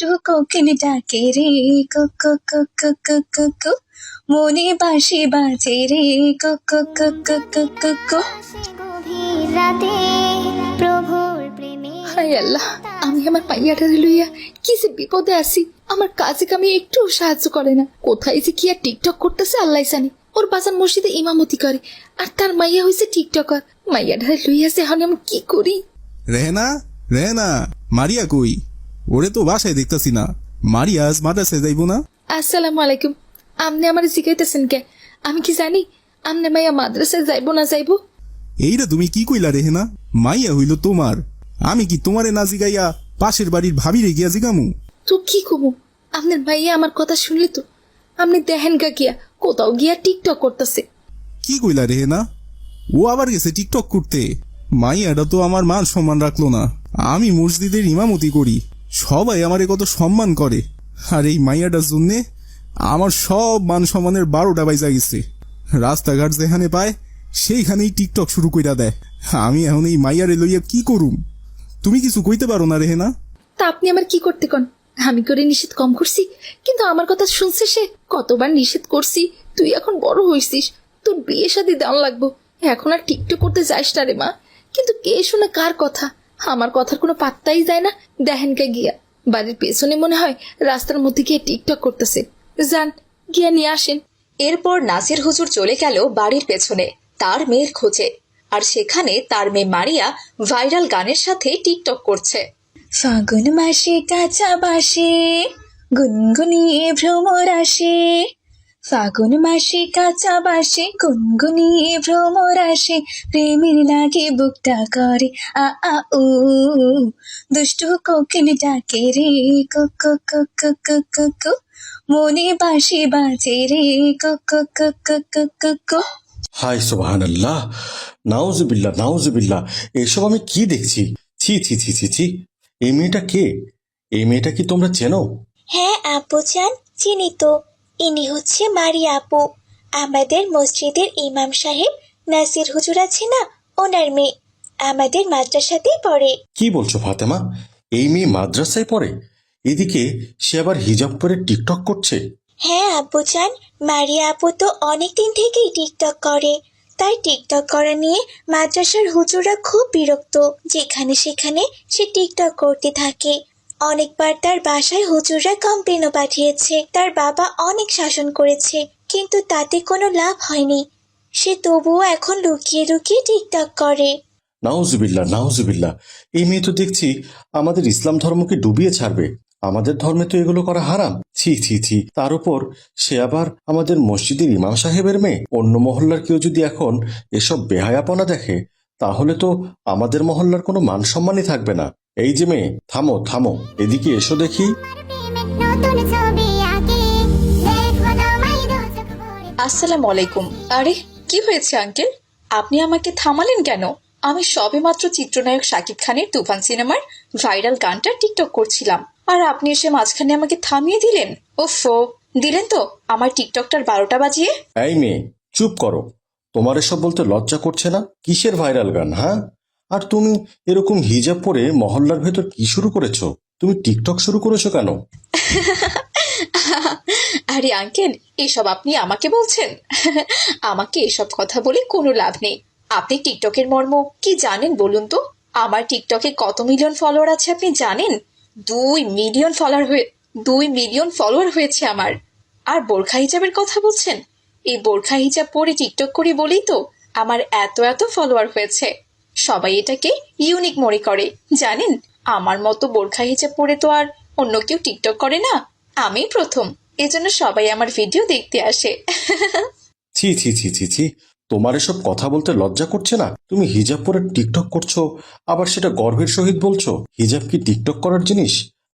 দুষ্টু কোকিল ডাকে রে কুকু কুকু কুকু কু মনে বাসি বাজে রে কুকু কুকু কুকু কু হাই আল্লাহ আমি আমার পাইয়াটারে লইয়া কি যে বিপদে আছি আমার কাজে কামে একটু সাহায্য করে না কোথায় যে কি আর টিকটক করতেছে আল্লাহ জানে ওর বাজান মসজিদে ইমামতি করে আর তার মাইয়া হয়েছে টিকটকার মাইয়াটারে লইয়া যে এখন আমি কি করি রেহেনা রেহেনা মারিয়া কই ওরে তো বাসায় দেখতাছি না। মারিয়া আজ মাদ্রাসায় যাইব না? আসসালামু আলাইকুম। আপনি আমার জিগাইতেছেন কে? আমি কি জানি? আমনে মাইয়া মাদ্রাসায় যাইবো না যাইবো? এইটা তুমি কি কইলা রেহেনা মাইয়া হইল তোমার। আমি কি তোমারে না জিগাইয়া পাশের বাড়ির ভাবিরে গিয়া জিগামু? তো কি কবো আপনার মাইয়া আমার কথা শুনলি তো? আপনি দেখেন গা গিয়া কোথাও গিয়া টিকটক করতেছে। কি কইলা রেহেনা ও আবার গেছে টিকটক করতে। মাইয়াটা তো আমার মান সম্মান রাখল না। আমি মসজিদের ইমামতি করি। সবাই আমারে কত সম্মান করে। আর এই মাইয়াটার জন্যে আমার সব মান সম্মানের বারোটা বাইজা গেছে। রাস্তাঘাট যেখানে পায়, সেইখানেই টিকটক শুরু কইরা দেয়। আমি এখন এই মাইয়ারে লইয়া কি করুম? তুমি কিছু কইতে পারো না রেহেনা তা আপনি আমার কি করতে কন? আমি করে নিষেধ কম করছি, কিন্তু আমার কথা শুনছে সে। কতবার নিষেধ করছি, তুই এখন বড় হইছিস, তোর বিয়ে শাদি দেওয়া লাগবো। এখন আর টিকটক করতে যাস না রে মা। কিন্তু কে শুনে কার কথা? আমার কথার কোনো পাত্তাই যায় না। দেখেন কে গিয়া। বাড়ির পেছনে মনে হয় রাস্তার মধ্যে গিয়ে টিকটক করতেছে। যান, গিয়া নিয়ে আসেন। এরপর নাসির হুজুর চলে গেল বাড়ির পেছনে, তার মেয়ের খোঁজে। আর সেখানে তার মেয়ে মারিয়া ভাইরাল গানের সাথে টিকটক করছে। ফাগুন মাসে কাঁচা বাসে, গুনগুনিয়ে ভ্রমর আসে। ফাগুন মাসে কাঁচা বাসে গুনগুনিয়ে ভ্রমর আসে প্রেমের লাগে বুকটা করে আ আ উ দুষ্টু কোকিল ডাকে রে কুকু কুকু কুকু কু মনে বাসি বাজে রে কুকু কুকু কুকু কু হাই সোহান আল্লাহ নাউজুবিল্লাহ নাউজুবিল্লাহ এসব আমি কি দেখছি ছি ছি ছি ছি ছি এই মেয়েটা কে এই মেয়েটা কি তোমরা চেনো হ্যাঁ আপু চান চিনি তো ইনি হচ্ছে মারি আপু। আমাদের মসজিদের ইমাম সাহেব নাসির হুজুর আছে না ওনার মেয়ে। আমাদের মাদ্রাসাতেই পড়ে। কি বলছো ফাতেমা? এই মেয়ে মাদ্রাসায় পড়ে? এদিকে সে আবার হিজাব পরে টিকটক করছে। হ্যাঁ আপু চান মারিয়া আপু তো অনেক দিন থেকেই টিকটক করে। তাই টিকটক করা নিয়ে মাদ্রাসার হুজুরা খুব বিরক্ত। যেখানে সেখানে সে টিকটক করতে থাকে। অনেকবার তার বাসায় হুজুররা কমপ্লেনও পাঠিয়েছে। তার বাবা অনেক শাসন করেছে, কিন্তু তাতে কোনো লাভ হয়নি। সে তবুও এখন লুকিয়ে লুকিয়ে টিকটক করে। নাউজুবিল্লাহ নাউজুবিল্লাহ। এই মেয়ে তো দেখছি আমাদের ইসলাম ধর্মকে ডুবিয়ে ছাড়বে। আমাদের ধর্মে তো এগুলো করা হারাম। ছি ছি ছি। তার উপর সে আবার আমাদের মসজিদের ইমাম সাহেবের মেয়ে। অন্য মহল্লার কেউ যদি এখন এসব বেহায়াপনা দেখে, তাহলে তো আমাদের মহল্লার কোনো মান সম্মানই থাকবে না। এই যে মেয়ে থামো থামো। এদিকে এসো দেখি। আসসালামু আলাইকুম আরে কি হয়েছে আঙ্কেল? আপনি আমাকে থামালেন কেন? আমি সবেমাত্র চিত্রনায়ক শাকিব খানের তুফান সিনেমার ভাইরাল গানটা টিকটক করছিলাম। আর আপনি এসে মাঝখানে আমাকে থামিয়ে দিলেন? ওফো দিলেন তো? আমার টিকটকটার বারোটা বাজিয়ে? এই মেয়ে চুপ করো। তোমার এসব বলতে লজ্জা করছে না? কিসের ভাইরাল গান হ্যাঁ? আর তুমি এরকম হিজাব পরে মহল্লার ভেতর কি শুরু করেছ? তুমি টিকটক শুরু করেছ কেন? আরে আঙ্কেল, এসব আপনি আমাকে বলছেন? আমাকে এসব কথা বলে কোনো লাভ নেই। আপনি টিকটকের মর্ম কি জানেন বলুন তো? আমার টিকটকে কত মিলিয়ন ফলোয়ার আছে আপনি জানেন? দুই মিলিয়ন ফলোয়ার হয়ে, দুই মিলিয়ন ফলোয়ার হয়েছে আমার। আর বোরখা হিজাবের কথা বলছেন? এই বোরখা হিজাব পরে টিকটক করি বলেই তো আমার এত এত ফলোয়ার হয়েছে। সবাই এটাকে ইউনিক মনে করে। জানেন, আমার মতো বোরখা হিজাব পরে তো আর অন্য কেউ টিকটক করে না। আমি প্রথম। এজন্য সবাই আমার ভিডিও দেখতে আসে। ছি ছি ছি ছি ছি। তোমার এসব কথা বলতে লজ্জা করছে না? তুমি হিজাব পরে টিকটক করছ, আবার সেটা গর্বের সহিত বলছো? হিজাব কি টিকটক করার জিনিস?